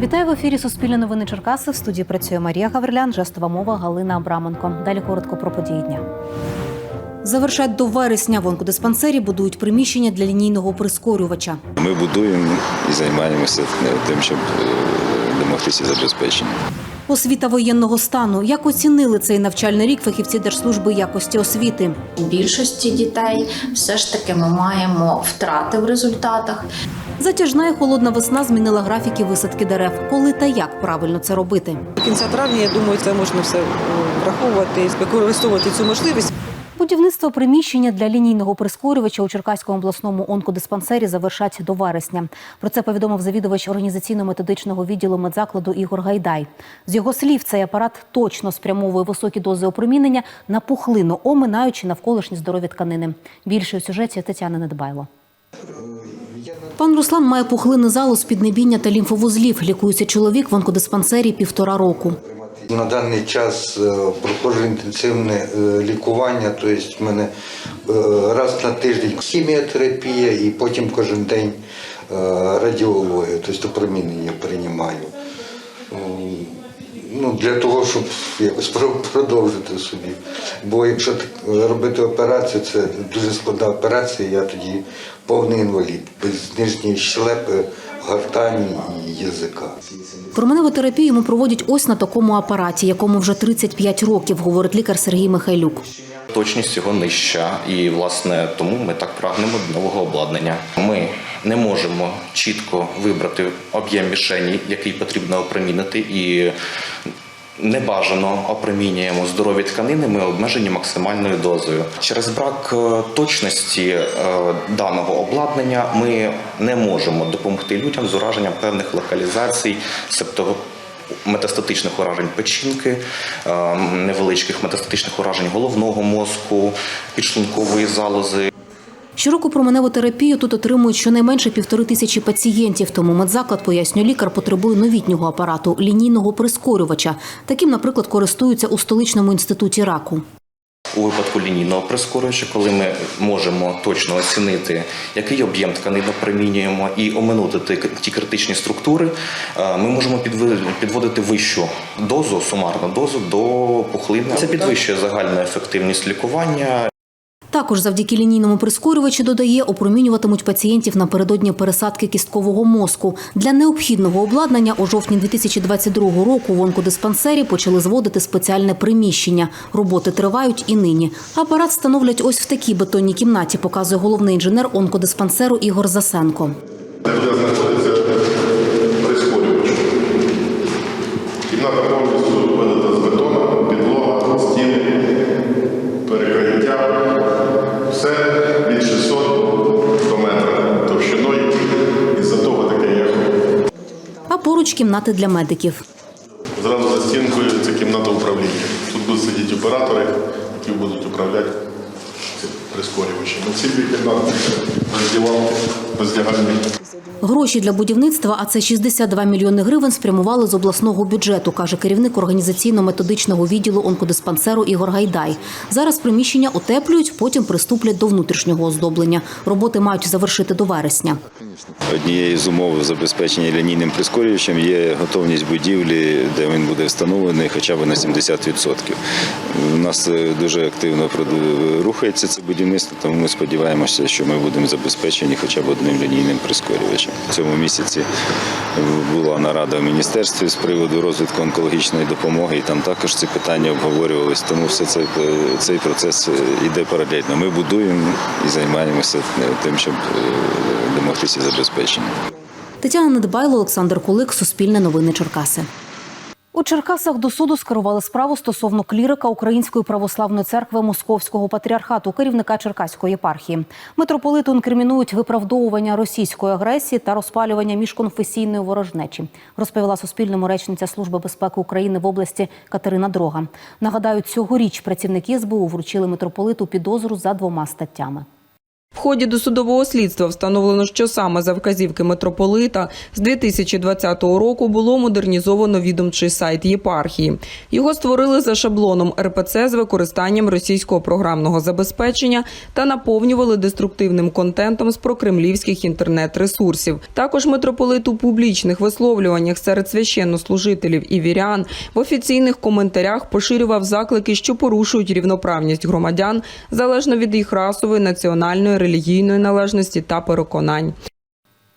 Вітаю в ефірі Суспільне новини Черкаси. В студії працює Марія Гаврилян, жестова мова Галина Абраменко. Далі коротко про події дня. Завершать до вересня в онкодиспансері будують приміщення для лінійного прискорювача. Ми будуємо і займаємося тим, щоб е, домогтися забезпечення. Освіта воєнного стану. Як оцінили цей навчальний рік фахівці Держслужби якості освіти? У більшості дітей все ж таки ми маємо втрати в результатах. Затяжна і холодна весна змінила графіки висадки дерев. Коли та як правильно це робити? До кінця травня, я думаю, це можна все е, враховувати і використовувати цю можливість. Будівництво приміщення для лінійного прискорювача у Черкаському обласному онкодиспансері завершать до вересня. Про це повідомив завідувач організаційно-методичного відділу медзакладу Ігор Гайдай. З його слів, цей апарат точно спрямовує високі дози опромінення на пухлину, оминаючи навколишні здорові тканини. Більше у сюжеті Тетяни Недбайло. Пан Руслан має пухлини з піднебіння та лімфовузлів. Лікується чоловік в онкодиспансері півтора року. На даний час е, проходжу інтенсивне е, лікування, тобто в мене е, раз на тиждень хіміотерапія і потім кожен день радіологія, тобто опромінення приймаю. Ну, для того, щоб якось про- продовжити собі. Бо якщо так робити операцію, це дуже складна операція, я тоді повний інвалід, без нижньої щелепи, гортані і язика. Променеву терапію йому проводять ось на такому апараті, якому вже 35 років, говорить лікар Сергій Михайлюк. Точність його нижча, і власне тому ми так прагнемо до нового обладнання. Ми не можемо чітко вибрати об'єм мішені, який потрібно опромінити, і небажано опромінюємо здорові тканини. Ми обмежені максимальною дозою. Через брак е, точності е, даного обладнання ми не можемо допомогти людям з ураженням певних локалізацій, себто метастатичних уражень печінки, е, невеличких метастатичних уражень головного мозку, підшлункової залози. Щороку променеву терапію тут отримують щонайменше півтори тисячі пацієнтів. Тому медзаклад, пояснює лікар, потребує новітнього апарату лінійного прискорювача. Таким, наприклад, користуються у столичному інституті раку. У випадку лінійного прискорювача, коли ми можемо точно оцінити, який об'єм тканин примінюємо і оминути ті- критичні структури, е, ми можемо підводити вищу дозу, сумарну дозу до пухлини. Це підвищує загальну ефективність лікування. Також завдяки лінійному прискорювачу додає, опромінюватимуть пацієнтів напередодні пересадки кісткового мозку. Для необхідного обладнання у жовтні 2022 року в онкодиспансері почали зводити спеціальне приміщення. Роботи тривають і нині. Апарат встановлять ось в такій бетонній кімнаті, показує головний інженер онкодиспансеру Ігор Засенко. Де знаходиться поруч кімнати для медиків. Зразу за стінкою це кімната управління. Тут будуть сидіти оператори, які будуть управляти прискорювачами. Ці дві кімнати роздягальні. Гроші для будівництва, а це 62 мільйони гривень, спрямували з обласного бюджету, каже керівник організаційно-методичного відділу онкодиспансеру Ігор Гайдай. Зараз приміщення утеплюють, потім приступлять до внутрішнього оздоблення. Роботи мають завершити до вересня. Однією з умов забезпечення лінійним прискорювачем є готовність будівлі, де він буде встановлений хоча б на 70%. У нас е, дуже активно рухається це будівництво, тому ми сподіваємося, що ми будемо забезпечені хоча б одним лінійним прискорювачем. В цьому місяці була нарада в міністерстві з приводу розвитку онкологічної допомоги, і там також ці питання обговорювалися. Тому все це, цей процес йде паралельно. Ми будуємо і займаємося тим, щоб е, домогтися забезпечення. Тетяна Недбайло, Олександр Кулик, Суспільне новини Черкаси. У Черкасах до суду скерували справу стосовно клірика Української православної церкви Московського патріархату, керівника Черкаської єпархії. Митрополиту інкримінують виправдовування російської агресії та розпалювання міжконфесійної ворожнечі, розповіла Суспільному речниця Служби безпеки України в області Катерина Дрога. Нагадаю, цьогоріч працівники СБУ вручили митрополиту підозру за двома статтями. В ході досудового слідства встановлено, що саме за вказівки митрополита з 2020 року було модернізовано відомчий сайт єпархії. Його створили за шаблоном РПЦ з використанням російського програмного забезпечення та наповнювали деструктивним контентом з прокремлівських інтернет-ресурсів. Також митрополит у публічних висловлюваннях серед священнослужителів і вірян в офіційних коментарях поширював заклики, що порушують рівноправність громадян залежно від їх расової, національної, релігійної належності та переконань.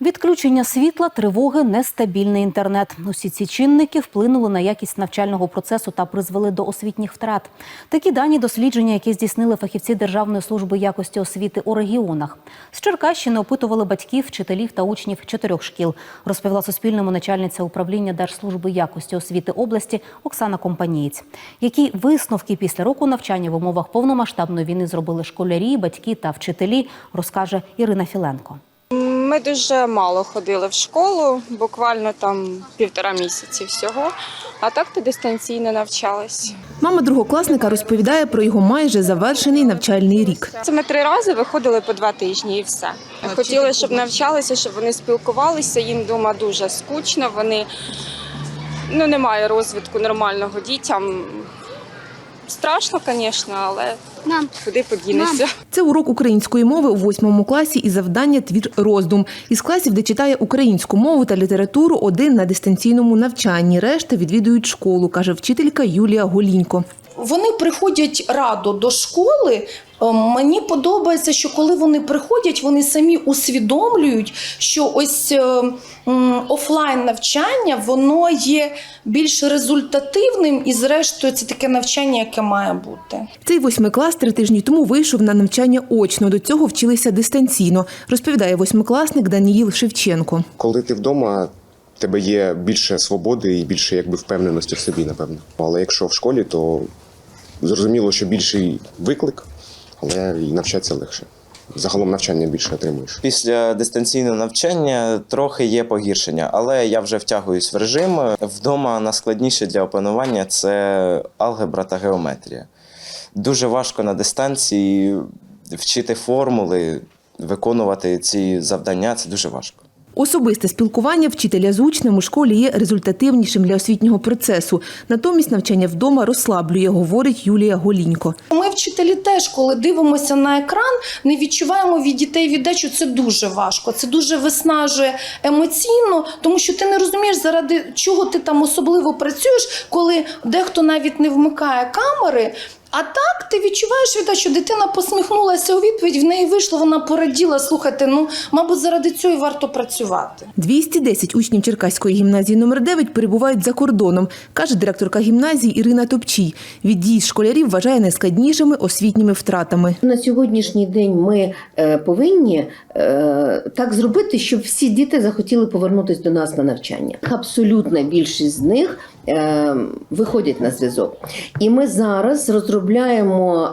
Відключення світла, тривоги, нестабільний інтернет. Усі ці чинники вплинули на якість навчального процесу та призвели до освітніх втрат. Такі дані дослідження, які здійснили фахівці Державної служби якості освіти у регіонах. З Черкащини опитували батьків, вчителів та учнів чотирьох шкіл, розповіла Суспільному начальниця управління Держслужби якості освіти області Оксана Компанієць. Які висновки після року навчання в умовах повномасштабної війни зробили школярі, батьки та вчителі, розкаже Ірина Філенко. Ми дуже мало ходили в школу, буквально там півтора місяці всього. А так то дистанційно навчались. Мама другокласника розповідає про його майже завершений навчальний рік. Це ми три рази виходили по два тижні і все. Хотіли, щоб навчалися, щоб вони спілкувалися. Їм вдома дуже скучно. Вони ну немає розвитку нормального дітям. Страшно, звісно, але куди подінешся. Це урок української мови у восьмому класі і завдання твір роздум. Із класів, де читає українську мову та літературу, один на дистанційному навчанні. Решта відвідують школу, каже вчителька Юлія Голінько. Вони приходять радо до школи. Е, Мені подобається, що коли вони приходять, вони самі усвідомлюють, що ось е, офлайн навчання воно є більш результативним, і зрештою це таке навчання, яке має бути. Цей восьмий клас три тижні тому вийшов на навчання очно. До цього вчилися дистанційно, розповідає восьмикласник Даніїл Шевченко. Коли ти вдома, в тебе є більше свободи і більше якби впевненості в собі, напевно. Але якщо в школі, то зрозуміло, що більший виклик, але і навчатися легше. Загалом навчання більше отримуєш. Після дистанційного навчання трохи є погіршення, але я вже втягуюсь в режим. Вдома найскладніше для опанування це алгебра та геометрія. Дуже важко на дистанції вчити формули, виконувати ці завдання це дуже важко. Особисте спілкування вчителя з учнем у школі є результативнішим для освітнього процесу. Натомість навчання вдома розслаблює, говорить Юлія Голінько. Ми, вчителі, теж, коли дивимося на екран, не відчуваємо від дітей віддачу. Це дуже важко. Це дуже виснажує емоційно, тому що ти не розумієш, заради чого ти там особливо працюєш, коли дехто навіть не вмикає камери. А так ти відчуваєш віддачу, дитина посміхнулася у відповідь, в неї вийшло, вона пораділа. Слухайте, ну мабуть, заради цього і варто працювати. 210 учнів Черкаської гімназії номер 9 перебувають за кордоном, каже директорка гімназії Ірина Топчій. Від'їзд школярів вважає найскладнішими освітніми втратами. На сьогоднішній день ми е, повинні е, так зробити, щоб всі діти захотіли повернутися до нас на навчання. Абсолютна більшість з них е, виходять на зв'язок. І ми зараз розробляємо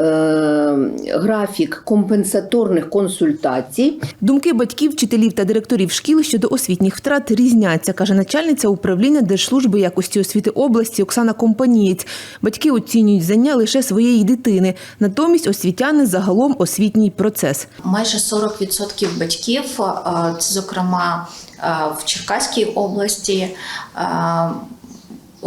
е, графік компенсаторних консультацій. Думки батьків, вчителів та директорів шкіл щодо освітніх втрат різняться, каже начальниця управління Держслужби якості освіти області Оксана Компанієць. Батьки оцінюють знання лише своєї дитини, натомість освітяни загалом освітній процес. Майже 40% батьків, е, це зокрема е, в Черкаській області, е,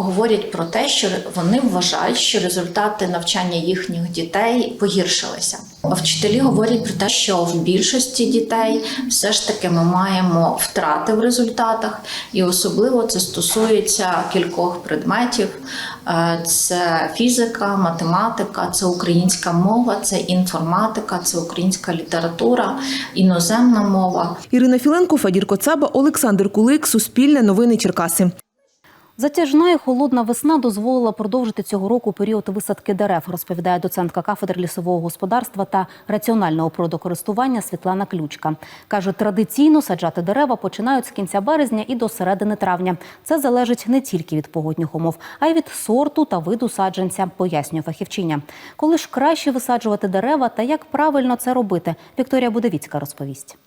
говорять про те, що вони вважають, що результати навчання їхніх дітей погіршилися. Вчителі говорять про те, що в більшості дітей все ж таки ми маємо втрати в результатах, і особливо це стосується кількох предметів: Е, це фізика, математика, це українська мова, це інформатика, це українська література, іноземна мова. Ірина Філенко, Фадір Коцаба, Олександр Кулик, Суспільне новини Черкаси. Затяжна і холодна весна дозволила продовжити цього року період висадки дерев, розповідає доцентка кафедри лісового господарства та раціонального природокористування Світлана Ключка. Каже, традиційно саджати дерева починають з кінця березня і до середини травня. Це залежить не тільки від погодних умов, а й від сорту та виду саджанця, пояснює фахівчиня. Коли ж краще висаджувати дерева та як правильно це робити, Вікторія Будовіцька розповість.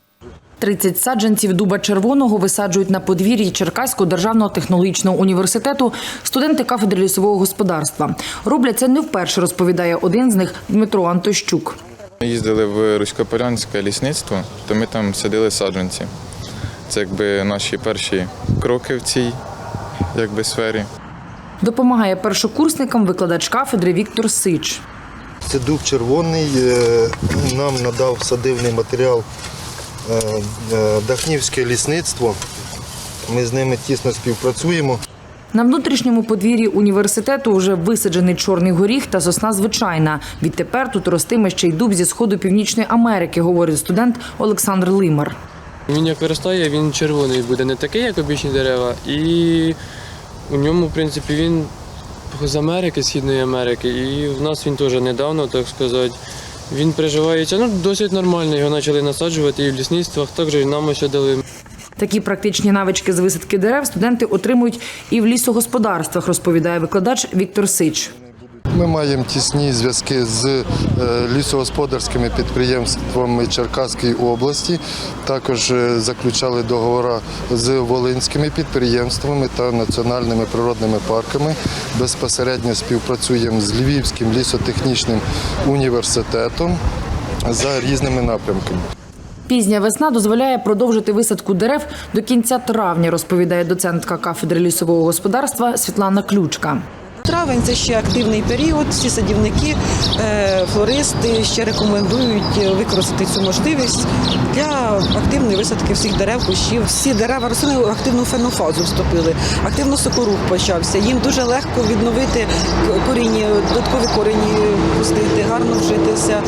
30 саджанців дуба червоного висаджують на подвір'ї Черкаського державного технологічного університету студенти кафедри лісового господарства. Роблять це не вперше, розповідає один з них Дмитро Антощук. Ми їздили в Руськополянське лісництво, то ми там садили саджанці. Це якби наші перші кроки в цій якби, сфері. Допомагає першокурсникам викладач кафедри Віктор Сич. Це дуб червоний. е, Нам надав садивний матеріал Дахнівське лісництво. Ми з ними тісно співпрацюємо. На внутрішньому подвір'ї університету вже висаджений чорний горіх та сосна звичайна. Відтепер тут ростиме ще й дуб зі сходу Північної Америки, говорить студент Олександр Лимар. Він як виростає, він червоний буде, не такий, як обічні дерева. І у ньому, в принципі, він з Америки, Східної Америки. І в нас він теж недавно, так сказати. Він приживається ну, досить нормально. Його почали насаджувати і в лісництвах, також і нам ще дали. Такі практичні навички з висадки дерев студенти отримують і в лісогосподарствах, розповідає викладач Віктор Сич. Ми маємо тісні зв'язки з е, лісогосподарськими підприємствами Черкаської області. Також е, заключали договори з волинськими підприємствами та національними природними парками. Безпосередньо співпрацюємо з Львівським лісотехнічним університетом за різними напрямками. Пізня весна дозволяє продовжити висадку дерев до кінця травня, розповідає доцентка кафедри лісового господарства Світлана Ключка. Травень це ще активний період. Всі садівники, е, флористи ще рекомендують використати цю можливість для активної висадки всіх дерев, кущів. Всі дерева рослини в активну фенофазу вступили. Активно сокорух почався. Їм дуже легко відновити коріння, додаткові корені пустити, гарно вжитися.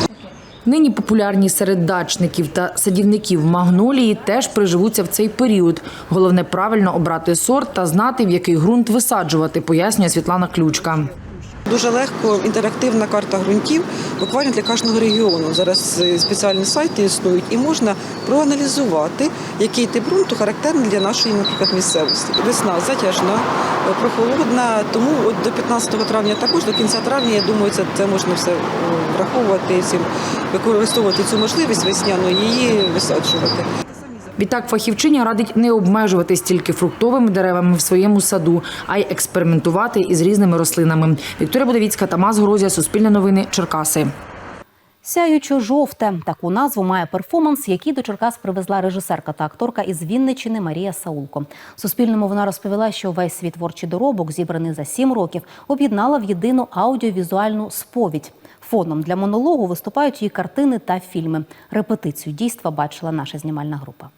Нині популярні серед дачників та садівників магнолії теж приживуться в цей період. Головне правильно обрати сорт та знати, в який ґрунт висаджувати, пояснює Світлана Ключка. Дуже легко інтерактивна карта ґрунтів, буквально для кожного регіону. Зараз е, спеціальні сайти існують, і можна проаналізувати, який тип ґрунту характерний для нашої, наприклад, місцевості. Весна затяжна, е, прохолодна, тому от до 15 травня, також до кінця травня, я думаю, це, це можна все е, враховувати, цим використовувати цю можливість весняну, її висаджувати. Відтак фахівчиня радить не обмежуватись тільки фруктовими деревами в своєму саду, а й експериментувати із різними рослинами. Вікторія Будовіцька, Тамас Горозія, Суспільне новини, Черкаси. Сяючо жовте таку назву має перформанс, який до Черкас привезла режисерка та акторка із Вінничини Марія Саулко. Суспільному вона розповіла, що весь свій творчий доробок, зібраний за сім років, об'єднала в єдину аудіовізуальну сповідь. Фоном для монологу виступають її картини та фільми. Репетицію дійства бачила наша знімальна група.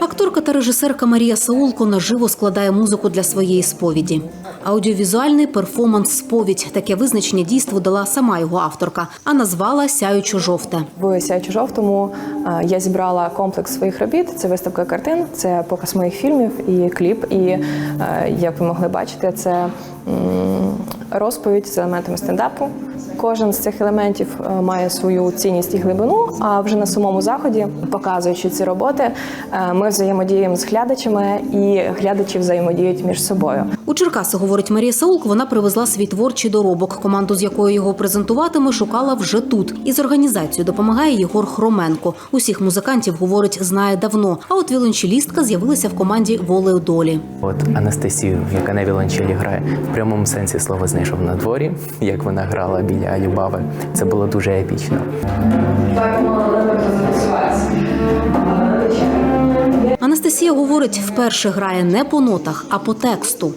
Акторка та режисерка Марія Саулко наживо складає музику для своєї сповіді. Аудіовізуальний перформанс сповідь таке визначення дійству дала сама його авторка, а назвала Сяючо жовте. В сяючо жовтому я зібрала комплекс своїх робіт. Це виставка картин, це показ моїх фільмів і кліп. І як ви могли бачити, це розповідь з елементами стендапу. Кожен з цих елементів е, має свою цінність і глибину. А вже на самому заході, показуючи ці роботи, е, ми взаємодіємо з глядачами, і глядачі взаємодіють між собою. У Черкаси, говорить Марія Саулко, вона привезла свій творчий доробок. Команду, з якою його презентуватиме, шукала вже тут. Із організацією допомагає Єгор Хроменко. Усіх музикантів, говорить, знає давно. А от віолончелістка з'явилася в команді волею долі. От Анастасію, яка на віолончелі грає, прямому сенсі слова знайшов на дворі, як вона грала біля Любави. Це було дуже епічно. Анастасія говорить, вперше грає не по нотах, а по тексту.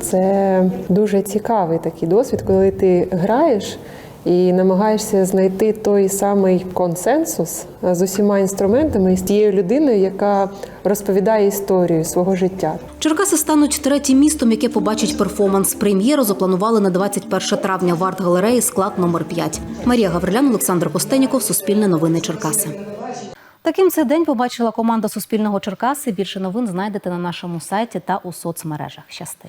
Це дуже цікавий такий досвід, коли ти граєш і намагаєшся знайти той самий консенсус з усіма інструментами і з тією людиною, яка розповідає історію свого життя. Черкаси стануть третім містом, яке побачить перформанс. Прем'єру запланували на 21 травня в арт-галереї склад номер 5. Марія Гаврилян, Олександр Костеніков, Суспільне новини Черкаси. Таким цей день побачила команда Суспільного Черкаси. Більше новин знайдете на нашому сайті та у соцмережах. Щасти.